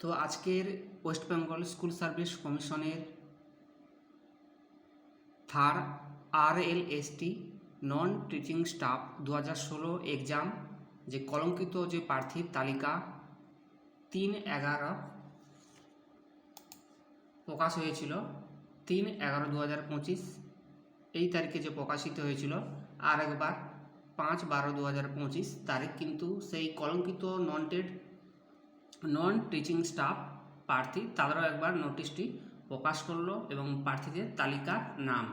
তো আজকের West Bengal school service কমিশনের third R L S T non teaching staff দু হাজার ষোলো এক্সাম যে কলঙ্কিত যে প্রার্থীর তালিকা তিন এগারো প্রকাশ হয়েছিল, তিন এগারো দু হাজার পঁচিশ। এই তারিখে যে প্রকাশিত হয়েছিল আর একবার পাঁচ বারো দু হাজার পঁচিশ তারিখ কিন্তু সেই কলঙ্কিত নন টেড নন টিচিং স্টাফ প্রার্থী, তাদেরও একবার নোটিশটি প্রকাশ করল এবং প্রার্থীদের তালিকার নাম।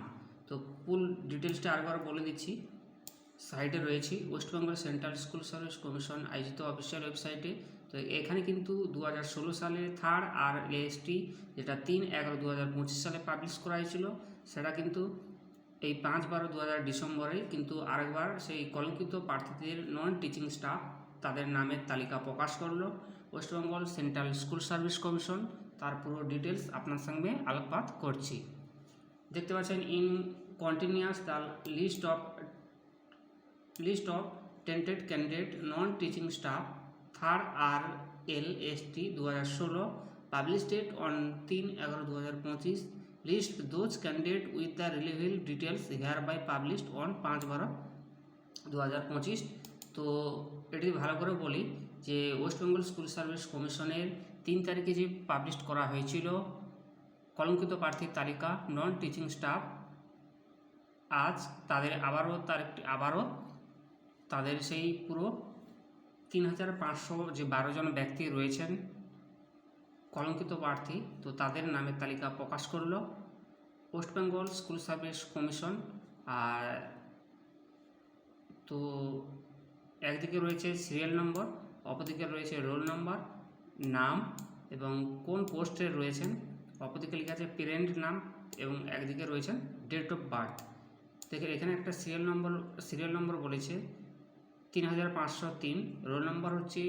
তো ফুল ডিটেলসটা আরেকবার বলে দিচ্ছি। সাইটে রয়েছে West Bengal central school service commission আয়োজিত অফিসিয়াল ওয়েবসাইটে তো এখানে কিন্তু দু হাজার ষোলো সালে থার্ড আর এসটি যেটা তিন এগারো দু হাজার পঁচিশ সালে পাবলিশ করা হয়েছিল, সেটা কিন্তু এই পাঁচ বারো দু হাজার ডিসেম্বরে কিন্তু আরেকবার সেই কলঙ্কিত প্রার্থীদের নন টিচিং স্টাফ তাদের নামের তালিকা প্রকাশ করল। West Bengal central school service commission, তার পুরো ডিটেলস আপনার সঙ্গে আলোকপাত করছি। দেখতে পাচ্ছেন in continuous the list of list of tainted candidate non teaching staff third R L S T দু হাজার ষোলো পাবলিশ ডেট অন তিন এগারো দু হাজার পঁচিশ list those candidate with the রিলেভেল details here by published on পাঁচ বারো দু হাজার পঁচিশ। তো এটি ভালো করে বলি যে ওয়েস্ট বেঙ্গল স্কুল সার্ভিস কমিশনের তিন তারিখে যে পাবলিশ করা হয়েছিল, কলঙ্কিত প্রার্থীর তালিকা নন টিচিং স্টাফ আজ তাদের আবারও তারিখটি আবারও তাদের সেই পুরো তিন হাজার পাঁচশো যে বারো জন ব্যক্তি রয়েছেন কলঙ্কিত প্রার্থী, তো তাদের নামের তালিকা প্রকাশ করল। West Bengal school service commission, আর তো একদিকে রয়েছে সিরিয়াল নম্বর অপরদিকে রয়েছে রোল নম্বর, নাম এবং কোন পোস্টে রয়েছেন? অপরদিকে লেখা আছে পেরেন্ট নাম এবং একদিকে রয়েছেন ডেট অফ বার্থ। দেখে এখানে একটা সিরিয়াল নম্বর সিরিয়াল নম্বর বলেছে তিন হাজার পাঁচশো তিন। রোল নম্বর হচ্ছে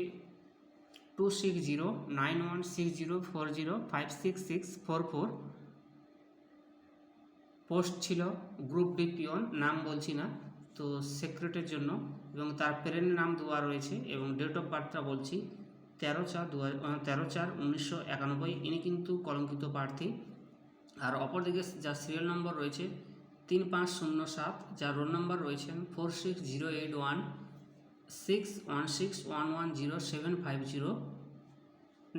two six zero, nine one six zero, four zero, five six six four four. Post ছিল, গ্রুপ ডি পিওন, নাম বলছি না। তো সেক্রেটের জন্য এবং তার প্যারেন্ট নাম দেওয়া রয়েছে এবং ডেট অফ বার্থটা বলছি তেরো চার দু তেরো চার উনিশশো একানব্বই। ইনি কিন্তু কলঙ্কিত প্রার্থী। আর অপরদিকে যা সিরিয়াল নম্বর রয়েছে তিন পাঁচ শূন্য সাত যার রোল নম্বর রয়েছেন four six zero eight one six one six one one zero seven five zero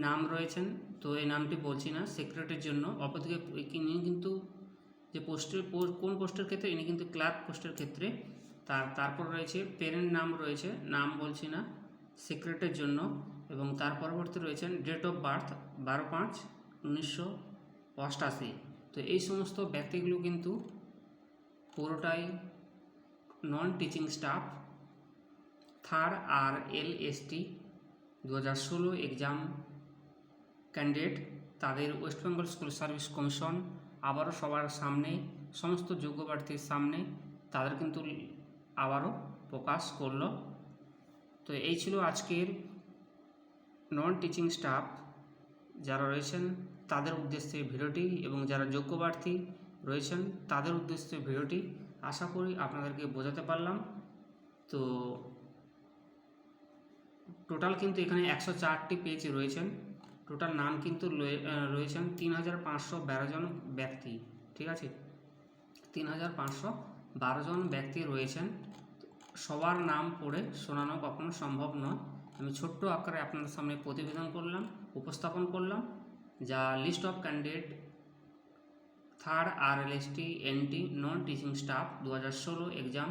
নাম রয়েছেন, তো এই নামটি বলছি না সেক্রেটারির জন্য। অপরদিকে ইনি কিন্তু যে পোস্টের কোন পোস্টের ক্ষেত্রে, ইনি কিন্তু ক্লার্ক পোস্টের ক্ষেত্রে। তার, তারপর রয়েছে পেরেন্ট নাম রয়েছে, নাম বলছি না সিক্রেটের জন্য। এবং তার পরবর্তী রয়েছেন ডেট অফ বার্থ বারো পাঁচ, উনিশশো অষ্টাশি। তো এই সমস্ত ব্যক্তিগুলো কিন্তু পুরোটাই non teaching staff third R L S T দু হাজার ষোলো এক্সাম ক্যান্ডিডেট তাদের West Bengal school service commission আবারও সবার সামনে, সমস্ত যোগ্য প্রার্থীর সামনে তাদের কিন্তু আবারও প্রকাশ করল। তো এই ছিল আজকের নন টিচিং স্টাফ যারা রয়েছেন তাদের উদ্দেশ্যে ভিডিওটি এবং যারা যোগ্য প্রার্থী রয়েছেন তাদের উদ্দেশ্যে ভিডিওটি। আশা করি আপনাদেরকে বোঝাতে পারলাম। তো টোটাল কিন্তু এখানে একশো চারটি পেজ রয়েছেন। টোটাল নাম কিন্তু রয়েছেন তিন হাজার পাঁচশো বারো জন ব্যক্তি, ঠিক আছে? তিন হাজার পাঁচশো বারো জন ব্যক্তি রয়েছেন। সবার নাম পড়ে শোনানো কখনো সম্ভব নয়। আমি ছোট্ট আকারে আপনাদের সামনে প্রতিবেদন করলাম, উপস্থাপন করলাম, যা list of candidate third R L S T NT non teaching staff দু হাজার ষোলো এক্সাম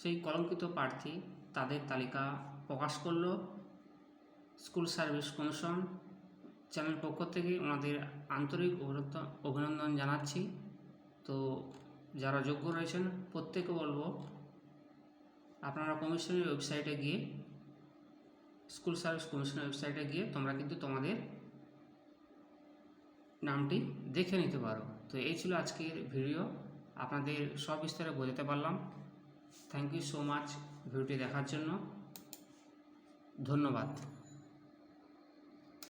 সেই কলঙ্কিত প্রার্থী তাদের তালিকা প্রকাশ করল। স্কুল সার্ভিস কমিশন চ্যানেল পক্ষ থেকে ওনাদের আন্তরিক অভিনন্দন জানাচ্ছি। তো যারা যোগ্য রয়েছেন প্রত্যেকে বলব, আপনারা কমিশনের ওয়েবসাইটে গিয়ে, স্কুল সার্ভিস কমিশনের ওয়েবসাইটে গিয়ে তোমরা কিন্তু তোমাদের নামটি দেখে নিতে পারো। তো এই ছিল আজকের ভিডিও। আপনাদের সব বিস্তারে বোঝাতে পারলাম। থ্যাংক ইউ সো মাচ ভিডিওটি দেখার জন্য। ধন্যবাদ।